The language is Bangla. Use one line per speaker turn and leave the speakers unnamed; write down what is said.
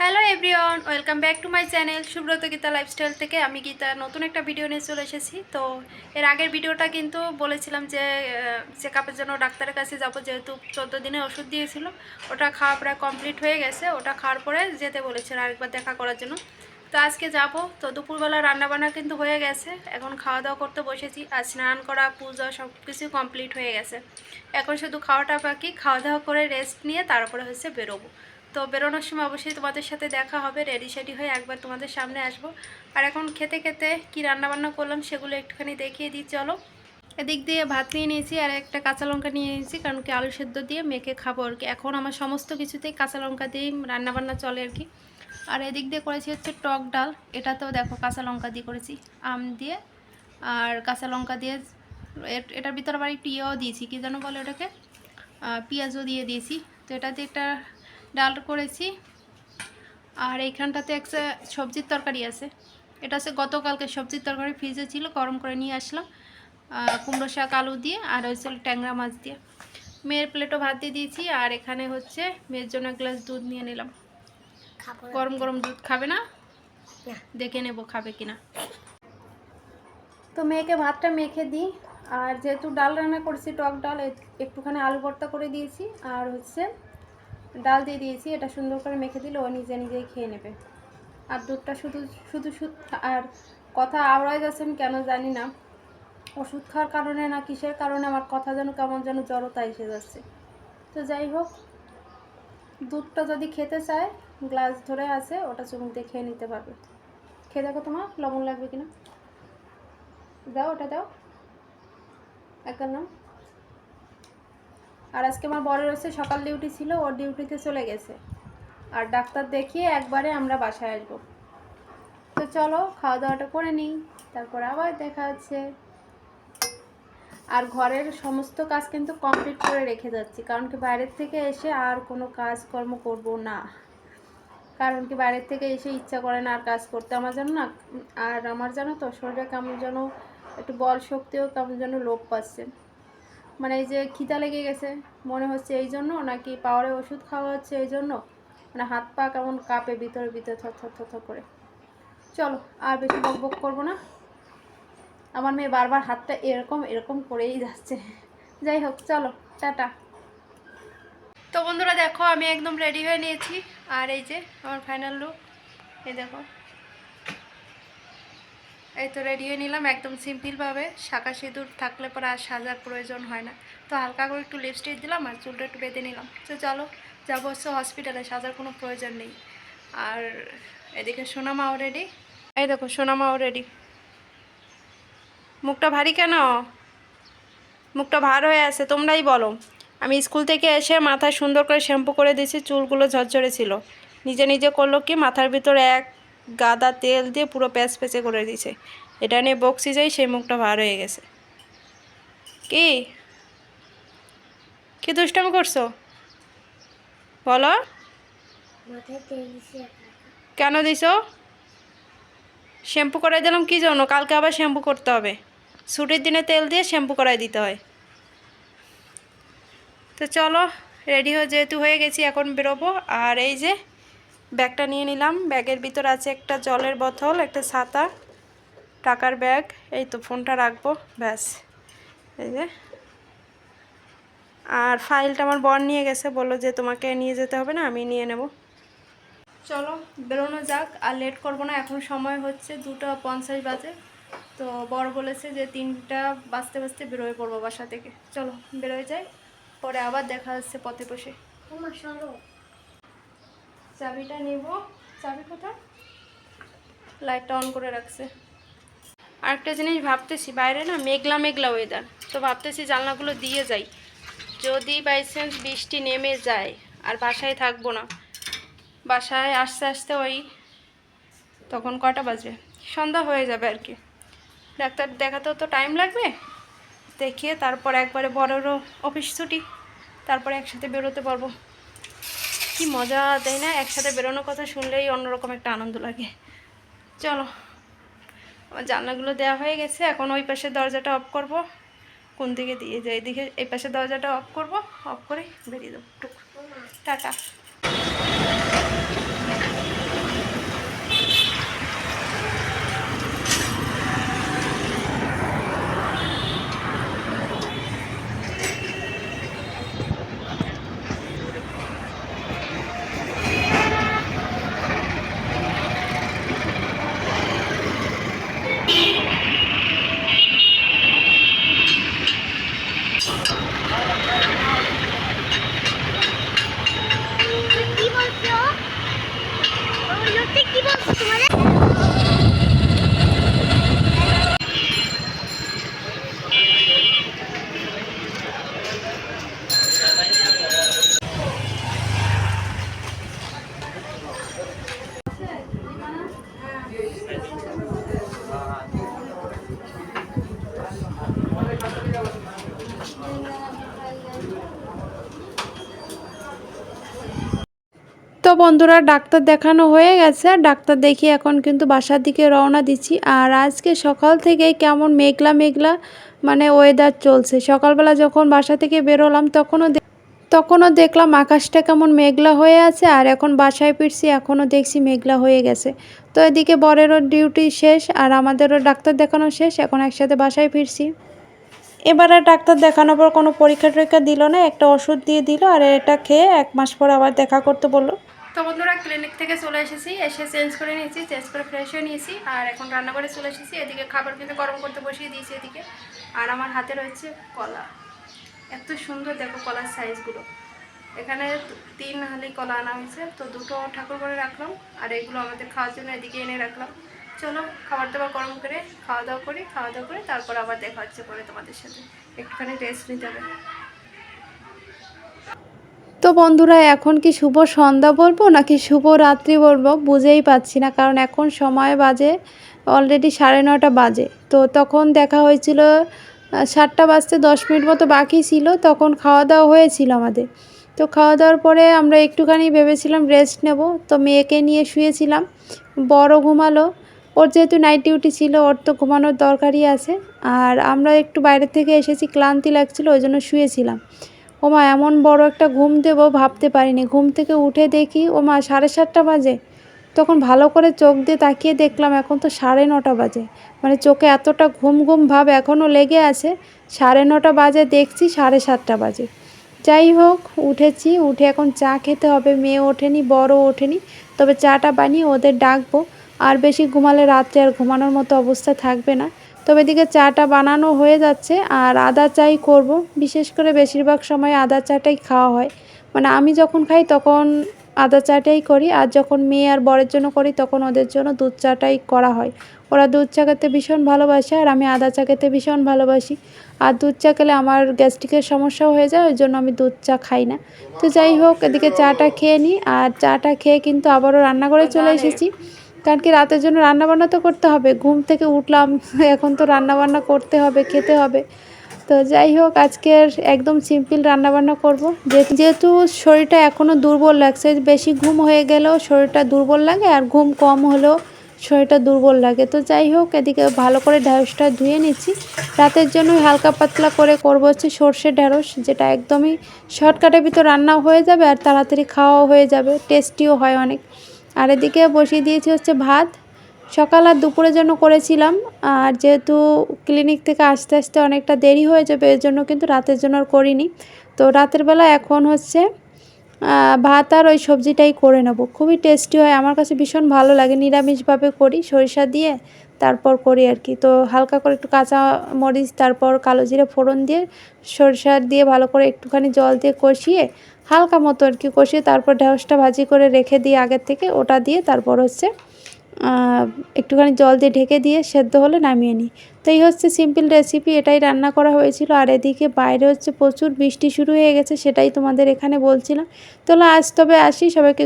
Hello everyone, welcome back to my channel Subrata Geeta lifestyle থেকে। আমি গীতা নতুন একটা ভিডিও নিয়ে চলে এসেছি। তো এর আগের ভিডিওটা কিন্তু বলেছিলাম যে চেক আপের জন্য ডাক্তারের কাছে যাব, যেহেতু চোদ্দ দিনে ওষুধ দিয়েছিল। ওটা খাওয়া প্রায় কমপ্লিট হয়ে গেছে। ওটা খাওয়ার পরে যেতে বলেছিল আরেকবার দেখা করার জন্য। তো আজকে যাব। তো দুপুরবেলা রান্নাবান্না কিন্তু হয়ে গেছে। এখন খাওয়া দাওয়া করতে বসেছি। আর স্নান করা, পূজা সব কিছু কমপ্লিট হয়ে গেছে। এখন শুধু খাওয়াটা বাকি। খাওয়া দাওয়া করে রেস্ট নিয়ে তারপরে হচ্ছে বেরোবো। তো বেরোনোর সময় অবশ্যই তোমাদের সাথে দেখা হবে রেডি সেডি হয়ে একবার তোমাদের সামনে আসব। আর এখন খেতে খেতে কি রান্নাবান্না করলাম সেগুলো একটুখানি দেখিয়ে দিই, চলো। এদিক দিয়ে ভাত নিয়ে নিয়েছি আর একটা কাঁচা লঙ্কা নিয়ে নিয়েছি, কারণ কি আলু সেদ্ধ দিয়ে মেখে খাব আর কি। এখন আমার সমস্ত কিছুতেই কাঁচা লঙ্কা দিয়েই রান্নাবান্না চলে আর কি। আর এদিক দিয়ে করেছি হচ্ছে টক ডাল, এটাতেও দেখো কাঁচা লঙ্কা দিয়ে করেছি, আম দিয়ে আর কাঁচা লঙ্কা দিয়ে এটার ভিতরে আবার একটু ইয়েও দিয়েছি, কী যেন বলে ওটাকে? পেঁয়াজও দিয়ে দিয়েছি। তো এটাতে একটা ডাল করেছি। আর এইখানটাতে একটা সবজির তরকারি আছে। এটা হচ্ছে গতকালকে সবজির তরকারি ফ্রিজে ছিল গরম করে নিয়ে আসলাম। কুমড়ো শাক আলু দিয়ে আর হচ্ছে ট্যাংরা মাছ দিয়ে। মেয়ের প্লেটও ভাত দিয়ে দিয়েছি আর এখানে হচ্ছে মেয়ের জন্য এক গ্লাস দুধ নিয়ে নিলাম। গরম গরম দুধ খাবে না। দেখে নেব খাবে কিনা। তো মেয়েকে ভাতটা মেখে দিই। আর যেহেতু ডাল রান্না করেছি টক ডাল একটুখানি আলু ভর্তা করে দিয়েছি। আর হচ্ছে ডাল দিয়ে দিয়েছি, এটা সুন্দর করে মেখে দিলে ও নিজে নিজেই খেয়ে নেবে। আর দুধটা শুধু শুধু শুধু আর কথা আওড়াই যাচ্ছে আমি কেন জানি না। ওষুধ খাওয়ার কারণে না কিসের কারণে আমার কথা যেন কেমন যেন জড়তা এসে যাচ্ছে। তো যাই হোক, দুধটা যদি খেতে চায়, গ্লাস ধরে আছে, ওটা চুমুক দিয়ে খেয়ে নিতে পারবে। খেয়ে দেখো তোমার, লবণ লাগবে কিনা? দাও, ওটা দাও। একদম নাও। আর আজকে আমার বরের হচ্ছে সকাল ডিউটি ছিল, ওর ডিউটিতে চলে গেছে। আর ডাক্তার দেখিয়ে একবারে আমরা বাসায় আসব। তো চলো খাওয়া দাওয়াটা করে নিই, তারপর আবার দেখা হচ্ছে। আর ঘরের সমস্ত কাজ কিন্তু কমপ্লিট করে রেখে যাচ্ছি, কারণ কি বাইরের থেকে এসে আর কোনো কাজকর্ম করব না। কারণ কি বাইরের থেকে এসে ইচ্ছা করে না আর কাজ করতে। আমার যেন না, আর আমার জানো তো শরীরে কেমন যেন একটু বল শক্তিও কেমন যেন লোপ পাচ্ছে। মানে এই যে খিদা লেগে গেছে, মনে হচ্ছে এই জন্য নাকি পাওয়ারে ওষুধ খাওয়া হচ্ছে এই জন্য? মানে হাত পা কেমন কাঁপে ভিতরে ভিতরে থর থর থর করে। চলো, আর বেশি বক বক করব না। আমার মেয়ে বারবার হাতটা এরকম এরকম করেই যাচ্ছে। যাই হোক, চলো, টাটা। তো বন্ধুরা দেখো, আমি একদম রেডি হয়ে নিয়েছি। আর এই যে, আমার ফাইনাল লুক এই দেখো। এই তো রেডি হয়ে নিলাম, একদম সিম্পলভাবে শাঁকা সিঁদুর থাকলে পরে আর সাজার প্রয়োজন হয় না। তো হালকা করে একটু লিপস্টিক দিলাম আর চুলটা একটু বেঁধে নিলাম। তো চলো, যাব হচ্ছে হসপিটালে সাজার কোনো প্রয়োজন নেই। আর এদিকে সোনামাও রেডি এই দেখো, সোনামাও রেডি মুখটা ভারী কেন? মুখটা ভার হয়ে আছে, তোমরাই বলো। আমি স্কুল থেকে এসে মাথায় সুন্দর করে শ্যাম্পু করে দিয়েছি, চুলগুলো ঝরঝরে ছিল। নিজে নিজে করল কি, মাথার ভিতরে এক গাদা তেল দিয়ে পুরো প্যাচ পেঁচে করে দিয়েছে। এটা নিয়ে বক্সি যাই সেই মুখটা ভার হয়ে গেছে। কি? কি দুষ্টামি করছ? বলো।
দিছি
কেন দিছো? শ্যাম্পু করাই দিলাম কী জন্য? কালকে আবার শ্যাম্পু করতে হবে। ছুটির দিনে তেল দিয়ে শ্যাম্পু করাই দিতে হয়। তো চলো রেডি হয়ে যেহেতু হয়ে গেছি এখন বেরোবো। আর এই যে ব্যাগটা নিয়ে নিলাম। ব্যাগের ভিতর আছে একটা জলের বোতল, একটা ছাতা, টাকার ব্যাগ। এই তো ফোনটা রাখব, ব্যাস। এই যে। আর ফাইলটা আমার বর নিয়ে গেছে, বলল যে তোমাকে নিয়ে যেতে হবে না, আমি নিয়ে নেব। চলো, বেরোনো যাক, আর লেট করব না, এখন সময় হচ্ছে দুটো পঞ্চাশ বাজে। তো বর বলেছে যে তিনটা বাজতে বাজতে বেরোয় পড়ব বাসা থেকে। চলো, বেরোয় যাই, পরে আবার দেখা হচ্ছে পথে বসে।
সরো
চাবিটা নেব। চাবি কোথায়? লাইটটা অন করে রাখছে। আরেকটা জিনিস ভাবতেছি, বাইরে না মেঘলা মেঘলা ওয়েদার তো ভাবতেছি জানলাগুলো দিয়ে যাই। যদি বাই চান্স বৃষ্টি নেমে যায়, আর বাসায় থাকব না, বাসায় আস্তে আস্তে ওই তখন কটা বাজবে? সন্ধ্যা হয়ে যাবে আর কি। ডাক্তার দেখাতেও তো টাইম লাগবে। দেখিয়ে তারপর একবারে বড়োরও অফিস ছুটি, তারপরে একসাথে বেরোতে পারব। কি মজা তাই না, একসাথে বেরোনোর কথা শুনলেই অন্যরকম একটা আনন্দ লাগে। চলো, আমার জানলাগুলো দেওয়া হয়ে গেছে, এখন ওই পাশে দরজাটা অফ করব। কোন দিকে দিয়ে যাই? এদিকে, এই পাশে দরজাটা অফ করব অফ করে বেরিয়ে দেবো টুক। টাটা। তো বন্ধুরা ডাক্তার দেখানো হয়ে গেছে। ডাক্তার দেখিয়ে এখন কিন্তু বাসার দিকে রওনা দিচ্ছি। আর আজকে সকাল থেকেই কেমন মেঘলা মেঘলা মানে ওয়েদার চলছে। সকালবেলা যখন বাসা থেকে বেরোলাম, তখনও তখনও দেখলাম আকাশটা কেমন মেঘলা হয়ে আছে। আর এখন বাসায় ফিরছি, এখনও দেখছি মেঘলা হয়ে গেছে। তো এদিকে বরেরও ডিউটি শেষ, আর আমাদেরও ডাক্তার দেখানো শেষ। এখন একসাথে বাসায় ফিরছি। এবার আর ডাক্তার দেখানোর পর কোনো পরীক্ষা টরীক্ষা দিল না, একটা ওষুধ দিয়ে দিল। আর এটা খেয়ে এক মাস পর আবার দেখা করতে বলল। তো বন্ধুরা ক্লিনিক থেকে চলে এসেছি। এসে চেঞ্জ করে নিয়েছি চেঞ্জ করে ফ্রেশ হয়ে নিয়েছি। আর এখন রান্না করে চলে এসেছি। এদিকে খাবার কিন্তু গরম করতে বসিয়ে দিয়েছি এদিকে। আর আমার হাতে রয়েছে কলা। এত সুন্দর, দেখো কলার সাইজগুলো এখানে তিন হালি কলা আনা হয়েছে। তো দুটো ঠাকুর করে রাখলাম। আর এগুলো আমাদের খাওয়ার জন্য এদিকে এনে রাখলাম। চলো, খাবার দাবার গরম করে খাওয়া দাওয়া করি, খাওয়া দাওয়া করে তারপর আবার দেখা হচ্ছে পরে তোমাদের সাথে। একটুখানি রেস্ট নিতে হবে। তো বন্ধুরা, এখন কি শুভ সন্ধ্যা বলব নাকি শুভ রাত্রি বলব বুঝেই পাচ্ছি না, কারণ এখন সময় বাজে অলরেডি সাড়ে নটা বাজে। তো তখন দেখা হয়েছিল সাতটা বাজতে দশ মিনিট মতো বাকি ছিল, তখন খাওয়া দাওয়া হয়েছিল আমাদের। তো খাওয়া দাওয়ার পরে আমরা একটুখানি ভেবেছিলাম রেস্ট নেব, তো মেয়েকে নিয়ে শুয়েছিলাম, বড় ঘুমালো। ওর যেহেতু নাইট ডিউটি ছিল, ওর তো ঘুমানোর দরকারই আছে। আর আমরা একটু বাইরে থেকে এসেছি, ক্লান্তি লাগছিল, ওই জন্য শুয়েছিলাম। ও মা এমন বড় একটা ঘুম দেবো ভাবতে পারিনি। ঘুম থেকে উঠে দেখি ও মা সাড়ে সাতটা বাজে। তখন ভালো করে চোখ দিয়ে তাকিয়ে দেখলাম, এখন তো সাড়ে নটা বাজে। মানে চোখে এতটা ঘুম ঘুম ভাব এখনও লেগে আছে। সাড়ে নটা বাজে, দেখছি সাড়ে সাতটা বাজে। যাই হোক, উঠেছি, উঠে এখন চা খেতে হবে। মেয়ে ওঠেনি, বড় ওঠেনি, তবে চাটা বানিয়ে ওদের ডাকবো। আর বেশি ঘুমালে রাত্রে আর ঘুমানোর মতো অবস্থা থাকবে না। তবে এদিকে চাটা বানানো হয়ে যাচ্ছে আর আদা চাই করব। বিশেষ করে বেশিরভাগ সময় আদা চাটাই খাওয়া হয়। মানে আমি যখন খাই তখন আদা চাটাই করি আর যখন মেয়ে আর বরের জন্য করি তখন ওদের জন্য দুধ চাটাই করা হয়। ওরা দুধ চা খেতে ভীষণ ভালোবাসে আর আমি আদা চা খেতে ভীষণ ভালোবাসি। আর দুধ চা খেলে আমার গ্যাস্ট্রিকের সমস্যাও হয়ে যায়, ওই জন্য আমি দুধ চা খাই না। তো যাই হোক, এদিকে চাটা খেয়ে নিই আর চাটা খেয়ে কিন্তু আবারও রান্না করে চলে এসেছি। কারণ কি রাতের জন্য রান্নাবান্না তো করতে হবে। ঘুম থেকে উঠলাম, এখন তো রান্নাবান্না করতে হবে, খেতে হবে। তো যাই হোক আজকের একদম সিম্পল রান্নাবান্না করব। যেহেতু শরীরটা এখনও দুর্বল লাগছে, বেশি ঘুম হয়ে গেলেও শরীরটা দুর্বল লাগে আর ঘুম কম হলেও শরীরটা দুর্বল লাগে। তো যাই হোক, এদিকে ভালো করে ঢ্যাঁড়সটা ধুয়ে নিচ্ছি। রাতের জন্য হালকা পাতলা করে করব হচ্ছে সর্ষের ঢ্যাঁড়স যেটা একদমই শর্টকাটের ভিতর রান্নাও হয়ে যাবে আর তাড়াতাড়ি খাওয়াও হয়ে যাবে টেস্টিও হয় অনেক। আর এদিকে বসিয়ে দিয়েছি হচ্ছে ভাত। সকাল আর দুপুরের জন্য করেছিলাম। আর যেহেতু ক্লিনিক থেকে আসতে আসতে অনেকটা দেরি হয়ে যাবে, এর জন্য কিন্তু রাতের জন্য আর করিনি। তো রাতের বেলা এখন হচ্ছে ভাত আর ওই সবজিটাই করে নেব। খুবই টেস্টি হয়, আমার কাছে ভীষণ ভালো লাগে। নিরামিষভাবে করি সরিষা দিয়ে, তারপর করি আর কি। তো হালকা করে একটু কাঁচা মরিচ, তারপর কালো জিরে ফোড়ন দিয়ে, সরিষা দিয়ে ভালো করে একটুখানি জল দিয়ে কষিয়ে, হালকা মতো আর কি কষিয়ে, তারপর ঢেঁড়সটা ভাজি করে রেখে দিয়ে আগের থেকে ওটা দিয়ে, তারপর হচ্ছে একটুখানি জল দিয়ে ঢেকে দিয়ে সেদ্ধ হলে নামিয়ে নিই। তো এই হচ্ছে সিম্পল রেসিপি এটাই রান্না করা হয়েছিল। আর এদিকে বাইরে হচ্ছে প্রচুর বৃষ্টি শুরু হয়ে গেছে, সেটাই তোমাদের এখানে বলছিলাম। তাহলে আজ তবে আসি, সবাইকে